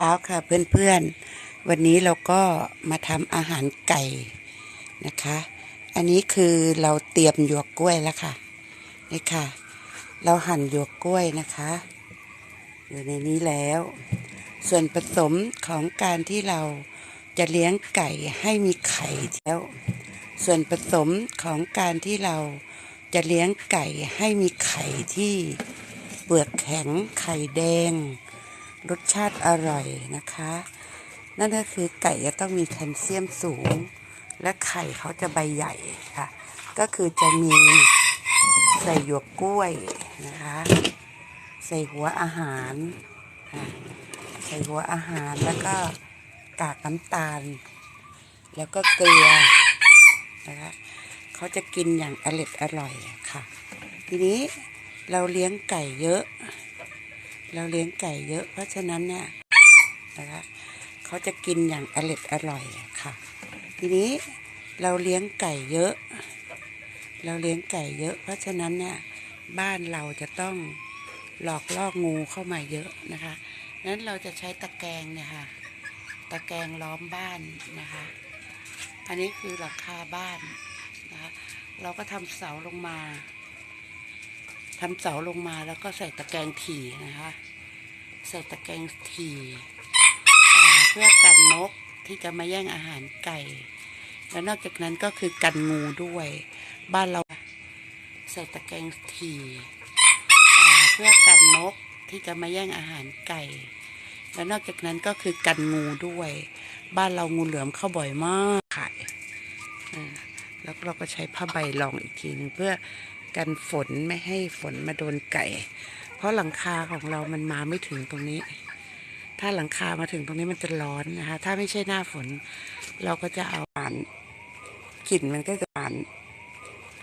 เช้าค่ะเพื่อนๆ วันนี้เราก็มาทำอาหารไก่นะคะ อันนี้คือเราเตรียมหยวกกล้วยแล้วค่ะนี่ค่ะ เราหั่นหยวกกล้วยนะคะ อยู่ในนี้แล้ว ส่วนผสมของการที่เราจะเลี้ยงไก่ให้มีไข่แล้ว ส่วนผสมของการที่เราจะเลี้ยงไก่ให้มีไข่ที่เปลือกแข็งไข่แดง รสชาติอร่อยนะคะ นั่นก็คือไก่จะต้องมีแคลเซียมสูง และไข่เขาจะใบใหญ่ค่ะ ก็คือจะมีใส่หยวกกล้วยนะคะ ใส่หัวอาหารใส่หัวอาหารแล้วก็กากน้ำตาล แล้วก็เกลือนะคะเขาจะกินอย่างอร็ดอร่อยค่ะ ทีนี้เราเลี้ยงไก่เยอะ เราเลี้ยงไก่เยอะ เพราะฉะนั้นเนี่ยนะคะเขาจะกินอย่างอร็ดอร่อยค่ะ ทีนี้เราเลี้ยงไก่เยอะ เราเลี้ยงไก่เยอะ เพราะฉะนั้นเนี่ยบ้านเราจะต้องหลอกล่องูเข้ามาเยอะนะคะนั้นเราจะใช้ตะแกรงเนี่ยค่ะตะแกรงล้อมบ้านนะคะ อันนี้คือหลังคาบ้านนะคะเราก็ทำเสาลงมา ทำเสาลงมาแล้วก็ใส่ตะแกรงถี่นะคะ ใส่ตะแกรงถี่เพื่อกันนกที่จะมาแย่งอาหารไก่ แล้วนอกจากนั้นก็คือกันงูด้วย บ้านเราใส่ตะแกรงถี่เพื่อกันนกที่จะมาแย่งอาหารไก่ แล้วนอกจากนั้นก็คือกันงูด้วย บ้านเรางูเหลือมเข้าบ่อยมากค่ะอ่แล้วเราก็ใช้ผ้าใบรองอีกทีหนึงเพื่อ กันฝนไม่ให้ฝนมาโดนไก่ เพราะหลังคาของเรามันมาไม่ถึงตรงนี้ ถ้าหลังคามาถึงตรงนี้มันจะร้อนนะคะ ถ้าไม่ใช่หน้าฝน เราก็จะเอาอ่านกลิ่นมันก็จะอ่าน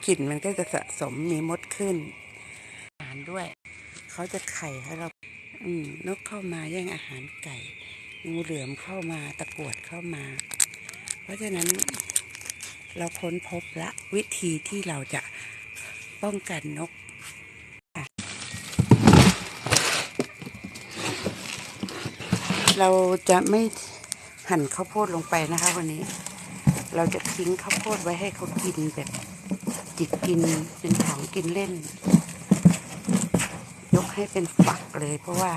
กลิ่นมันก็จะสะสมมีมดขึ้นอาหารด้วย เขาจะไข่ให้เรา อืมนกเข้ามาแย่งอาหารไก่งูเหลือมเข้ามาตะกวดเข้ามา เพราะฉะนั้นเราค้นพบละวิธีที่เราจะ ป้องกันนกเราจะไม่หั่นข้าวโพดลงไปนะคะ วันนี้ เราจะทิ้งข้าวโพดไว้ให้เขากินแบบจิกกินเป็นของกินเล่น ยกให้เป็นฝักเลย เพราะว่า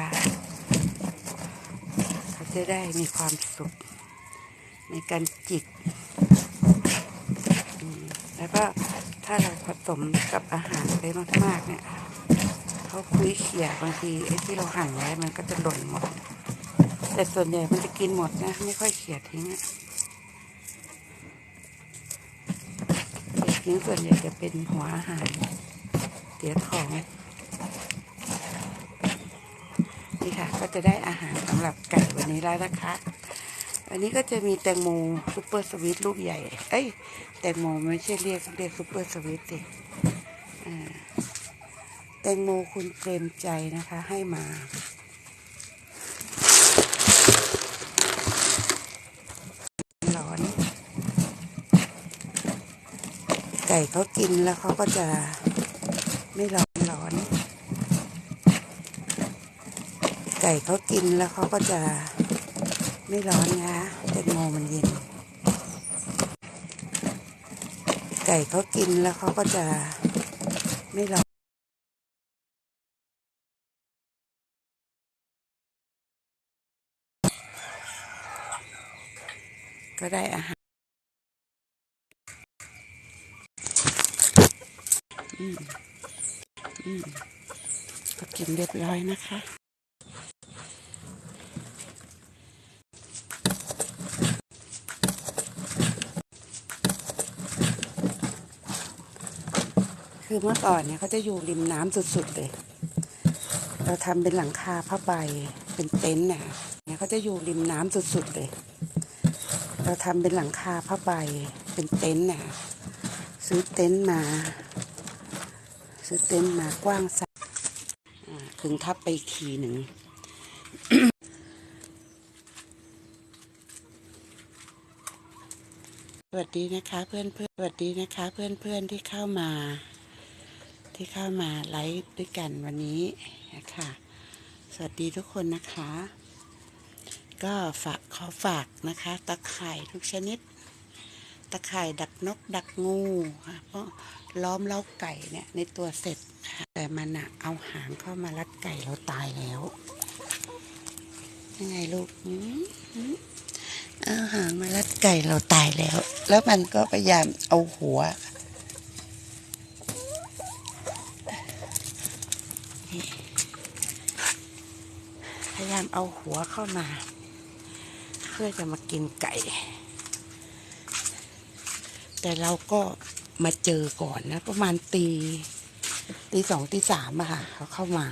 เขาจะได้มีความสุข ในการจิก แล้วก็ ถ้าเราผสมกับอาหารไปมากๆเนี่ยเขาคุยเขี่ยบางทีไอ้ที่เราหั่นไว้มันก็จะหล่นหมด แต่ส่วนใหญ่มันจะกินหมดนะ ไม่ค่อยเขี่ยทิ้งอะทิ้งส่วนใหญ่จะเป็นหัวอาหารเสียของนี่ค่ะ ก็จะได้อาหารสำหรับไก่วันนี้แล้วนะคะ อันนี้ก็จะมีแตงโมซูเปอร์สวีทลูกใหญ่ เอ้ย แตงโมไม่ใช่เรียกเรียกซูเปอร์สวีทสิอ่แตงโมคุณเปรมใจนะคะให้มา ร้อน ไก่เขากินแล้วเขาก็จะไม่ร้อนร้อน ไก่เขากินแล้วเขาก็จะ ไม่ร้อนนะแตงโมมันเย็น ไก่เขากินแล้วเขาก็จะไม่ร้อนก็ได้อาหารอืมอืมก็กินเรียบร้อยนะคะ คือเมื่อก่อนเนี่ยเขาจะอยู่ริมน้ำสุดๆเลย เราทำเป็นหลังคาผ้าใบเป็นเต็นท์น่ะเนี่ยเขาจะอยู่ริมน้ำสุดๆเลย เราทำเป็นหลังคาผ้าใบเป็นเต็นท์น่ะซื้อเต็นท์มา ซื้อเต็นท์มากว้างสักขึงทับไปอีกทีหนึ่งสวัสดีนะคะเพื่อนเพื่อนสวัสดีนะคะเพื่อนเพื่อนที่เข้ามา ที่เข้ามาไลฟ์ด้วยกันวันนี้นะคะสวัสดีทุกคนนะคะ ก็ฝากขอฝากนะคะ ตะข่ายทุกชนิด ตะข่ายดักนกดักงูค่ะเพราะล้อมเล้าไก่เนี่ยในตัวเสร็จแต่มันอะเอาหางเข้ามารัดไก่เราตายแล้วยังไงลูกเอาหางมารัดไก่เราตายแล้ว แล้วมันก็พยายามเอาหัว พยายามเอาหัวเข้ามา เพื่อจะมากินไก่ แต่เราก็มาเจอก่อนนะ ประมาณตีตีสองตีสามอะค่ะเขาเข้ามา